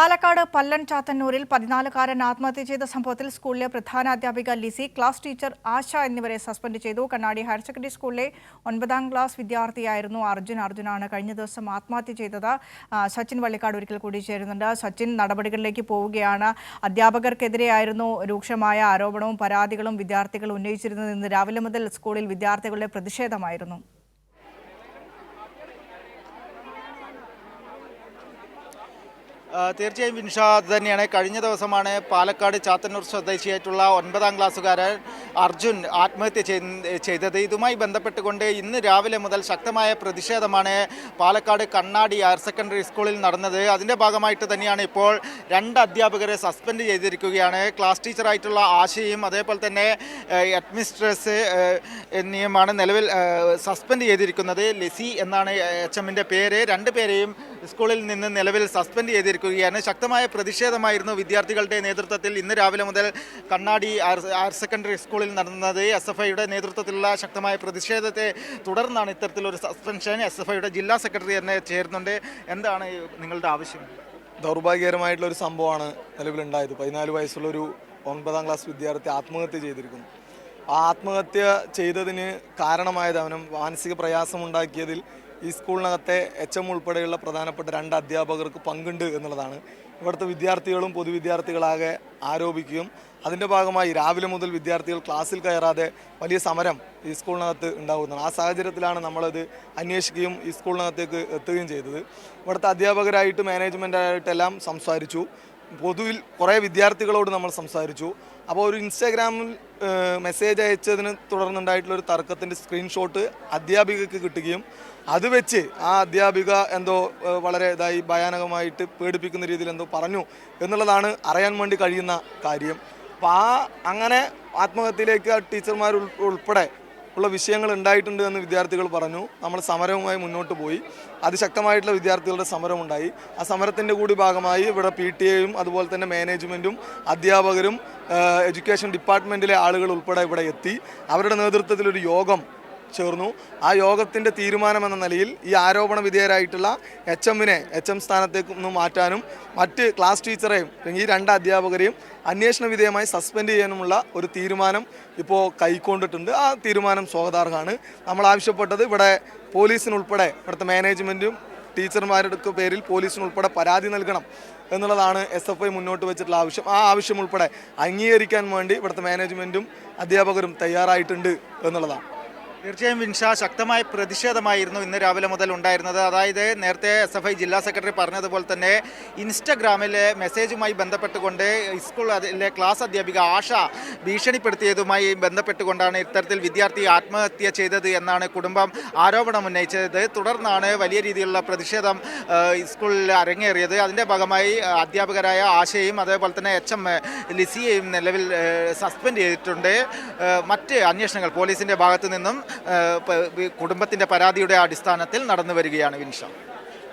പാലക്കാട് പല്ലൻ ചാത്തന്നൂരിൽ പതിനാലുകാരൻ ആത്മഹത്യ ചെയ്ത സംഭവത്തിൽ സ്കൂളിലെ പ്രധാന അധ്യാപിക ലിസി ക്ലാസ് ടീച്ചർ ആശ എന്നിവരെ സസ്പെൻഡ് ചെയ്തു. കണ്ണാടി ഹയർ സെക്കൻഡറി സ്കൂളിലെ ഒൻപതാം ക്ലാസ് വിദ്യാർത്ഥിയായിരുന്നു അർജുൻ. അർജുനാണ് കഴിഞ്ഞ ദിവസം ആത്മഹത്യ ചെയ്തത്. സച്ചിൻ വള്ളിക്കാട് ഒരിക്കൽ കൂടി ചേരുന്നുണ്ട്. സച്ചിൻ നടപടികളിലേക്ക് പോവുകയാണ്. അധ്യാപകർക്കെതിരെയായിരുന്നു രൂക്ഷമായ ആരോപണവും പരാതികളും വിദ്യാർത്ഥികൾ ഉന്നയിച്ചിരുന്നത്. ഇന്ന് രാവിലെ മുതൽ സ്കൂളിൽ വിദ്യാർത്ഥികളുടെ പ്രതിഷേധമായിരുന്നു. തീർച്ചയായും വിൻഷാദ് തന്നെയാണ്. കഴിഞ്ഞ ദിവസമാണ് പാലക്കാട് ചാത്തന്നൂർ സ്വദേശിയായിട്ടുള്ള ഒൻപതാം ക്ലാസ്സുകാരൻ അർജുൻ ആത്മഹത്യ ചെയ്ത- ചെയ്തത്. ഇതുമായി ബന്ധപ്പെട്ടുകൊണ്ട് ഇന്ന് രാവിലെ മുതൽ ശക്തമായ പ്രതിഷേധമാണ് പാലക്കാട് കണ്ണാടി ഹയർ സെക്കൻഡറി സ്കൂളിൽ നടന്നത്. അതിന്റെ ഭാഗമായിട്ട് തന്നെയാണ് ഇപ്പോൾ രണ്ട് അധ്യാപകരെ സസ്പെൻഡ് ചെയ്തിരിക്കുകയാണ്. ക്ലാസ് ടീച്ചറായിട്ടുള്ള ആശയും അതേപോലെ തന്നെ അഡ്മിനിസ്ട്രേസ് എന്നിയുമാണ് നിലവിൽ സസ്പെൻഡ് ചെയ്തിരിക്കുന്നത്. ലിസി എന്നാണ് എച്ച് എമ്മിന്റെ പേര്. രണ്ട് പേരെയും സ്കൂളിൽ നിന്ന് നിലവിൽ സസ്പെൻഡ് ചെയ്തിരിക്കുകയാണ്. ശക്തമായ പ്രതിഷേധമായിരുന്നു വിദ്യാർത്ഥികളുടെ നേതൃത്വത്തിൽ ഇന്ന് രാവിലെ മുതൽ കണ്ണാടി ഹയർ സെക്കൻഡറി സ്കൂളിൽ നടന്നത്. എസ് എഫ് ഐയുടെ നേതൃത്വത്തിലുള്ള ശക്തമായ പ്രതിഷേധത്തെ തുടർന്നാണ് ഇത്തരത്തിലൊരു സസ്പെൻഷൻ. എസ് എഫ് ഐയുടെ ജില്ലാ സെക്രട്ടറി തന്നെ ചേരുന്നുണ്ട്. എന്താണ് നിങ്ങളുടെ ആവശ്യം? ദൗർഭാഗ്യകരമായിട്ടുള്ള ഒരു സംഭവമാണ് നിലവിലുണ്ടായത്. പതിനാല് വയസ്സുള്ള ഒരു ഒൻപതാം ക്ലാസ് വിദ്യാർത്ഥി ആത്മഹത്യ ചെയ്തിരിക്കുന്നു. ആത്മഹത്യ ചെയ്തതിന് കാരണമായത് അവനും മാനസിക പ്രയാസമുണ്ടാക്കിയതിൽ ഈ സ്കൂളിനകത്തെ എച്ച് എം ഉൾപ്പെടെയുള്ള പ്രധാനപ്പെട്ട രണ്ട് അധ്യാപകർക്ക് പങ്കുണ്ട് എന്നുള്ളതാണ്. ഇവിടുത്തെ വിദ്യാർത്ഥികളും പൊതുവിദ്യാർത്ഥികളാകെ ആരോപിക്കുകയും അതിന്റെ ഭാഗമായി രാവിലെ മുതൽ വിദ്യാർത്ഥികൾ ക്ലാസ്സിൽ കയറാതെ വലിയ സമരം ഈ സ്കൂളിനകത്ത് ഉണ്ടാകുന്നതാണ് ആ സാഹചര്യത്തിലാണ് നമ്മളത് അന്വേഷിക്കുകയും ഈ സ്കൂളിനകത്തേക്ക് എത്തുകയും ചെയ്തത്. ഇവിടുത്തെ അധ്യാപകരായിട്ട് മാനേജ്മെന്റായിട്ടെല്ലാം സംസാരിച്ചു. പൊതുവിൽ കുറേ വിദ്യാർത്ഥികളോട് നമ്മൾ സംസാരിച്ചു. അപ്പോൾ ഒരു ഇൻസ്റ്റാഗ്രാമിൽ മെസ്സേജ് അയച്ചതിന് തുടർന്നുണ്ടായിട്ടുള്ള ഒരു തർക്കത്തിന്റെ സ്ക്രീൻഷോട്ട് അധ്യാപികയ്ക്ക് കിട്ടുകയും അത് വെച്ച് ആ അധ്യാപിക എന്തോ വളരെ ഇതായി ഭയാനകമായിട്ട് പേടിപ്പിക്കുന്ന രീതിയിൽ എന്തോ പറഞ്ഞു എന്നുള്ളതാണ് അറിയാൻ വേണ്ടി കഴിയുന്ന കാര്യം. അപ്പോൾ ആ അങ്ങനെ ആത്മഹത്യയിലേക്ക് ആ ടീച്ചർമാർ ഉൾപ്പെടെ ഉള്ള വിഷയങ്ങൾ ഉണ്ടായിട്ടുണ്ട് എന്ന് വിദ്യാർത്ഥികൾ പറഞ്ഞു. നമ്മൾ സമരവുമായി മുന്നോട്ട് പോയി. അതിശക്തമായിട്ടുള്ള വിദ്യാർത്ഥികളുടെ സമരമുണ്ടായി. ആ സമരത്തിന്റെ കൂടി ഭാഗമായി ഇവിടെ പി ടി എയും അതുപോലെ തന്നെ മാനേജ്മെന്റും അധ്യാപകരും എഡ്യൂക്കേഷൻ ഡിപ്പാർട്ട്മെന്റിലെ ആളുകൾ ഉൾപ്പെടെ ഇവിടെ എത്തി. അവരുടെ നേതൃത്വത്തിൽ ഒരു യോഗം ചേർന്നു. ആ യോഗത്തിന്റെ തീരുമാനം എന്ന നിലയിൽ ഈ ആരോപണ വിധേയരായിട്ടുള്ള എച്ച് എമ്മിനെ എച്ച് എം സ്ഥാനത്തേക്ക് ഒന്ന് മാറ്റാനും മറ്റ് ക്ലാസ് ടീച്ചറെയും ഈ രണ്ട് അധ്യാപകരെയും അന്വേഷണ വിധേയമായി സസ്പെൻഡ് ചെയ്യാനുമുള്ള ഒരു തീരുമാനം ഇപ്പോൾ കൈക്കൊണ്ടിട്ടുണ്ട്. ആ തീരുമാനം സ്വാഗതാർഹമാണ്. നമ്മൾ ആവശ്യപ്പെട്ടത് ഇവിടെ പോലീസിനുൾപ്പെടെ ഇവിടുത്തെ മാനേജ്മെന്റും ടീച്ചർമാരുടെ പേരിൽ പോലീസിനുൾപ്പെടെ പരാതി നൽകണം എന്നുള്ളതാണ് എസ് എഫ് ഐ മുന്നോട്ട് വെച്ചിട്ടുള്ള ആവശ്യം. ആ ആവശ്യം ഉൾപ്പെടെ അംഗീകരിക്കാൻ വേണ്ടി ഇവിടുത്തെ മാനേജ്മെന്റും അധ്യാപകരും തയ്യാറായിട്ടുണ്ട് എന്നുള്ളതാണ്. തീർച്ചയായും വിൻഷ ശക്തമായ പ്രതിഷേധമായിരുന്നു ഇന്ന് രാവിലെ മുതൽ ഉണ്ടായിരുന്നത്. അതായത് നേരത്തെ എസ് എഫ് ഐ ജില്ലാ സെക്രട്ടറി പറഞ്ഞതുപോലെ തന്നെ ഇൻസ്റ്റഗ്രാമിലെ മെസ്സേജുമായി ബന്ധപ്പെട്ടുകൊണ്ട് സ്കൂൾ അതിലെ ക്ലാസ് അധ്യാപിക ആശ ഭീഷണിപ്പെടുത്തിയതുമായി ബന്ധപ്പെട്ടുകൊണ്ടാണ് ഇത്തരത്തിൽ വിദ്യാർത്ഥി ആത്മഹത്യ ചെയ്തത് എന്നാണ് കുടുംബം ആരോപണം ഉന്നയിച്ചത്. തുടർന്നാണ് വലിയ രീതിയിലുള്ള പ്രതിഷേധം സ്കൂളിൽ അരങ്ങേറിയത്. അതിന്റെ ഭാഗമായി അധ്യാപകരായ ആശയും അതേപോലെ തന്നെ എച്ച് എം ലിസിയെയും നിലവിൽ സസ്പെൻഡ് ചെയ്തിട്ടുണ്ട്. മറ്റ് അന്വേഷണങ്ങൾ പോലീസിന്റെ ഭാഗത്തു നിന്നും കുടുംബത്തിന്റെ പരാതിയുടെ അടിസ്ഥാനത്തിൽ നടന്നു വരികയാണ് വിൻഷ.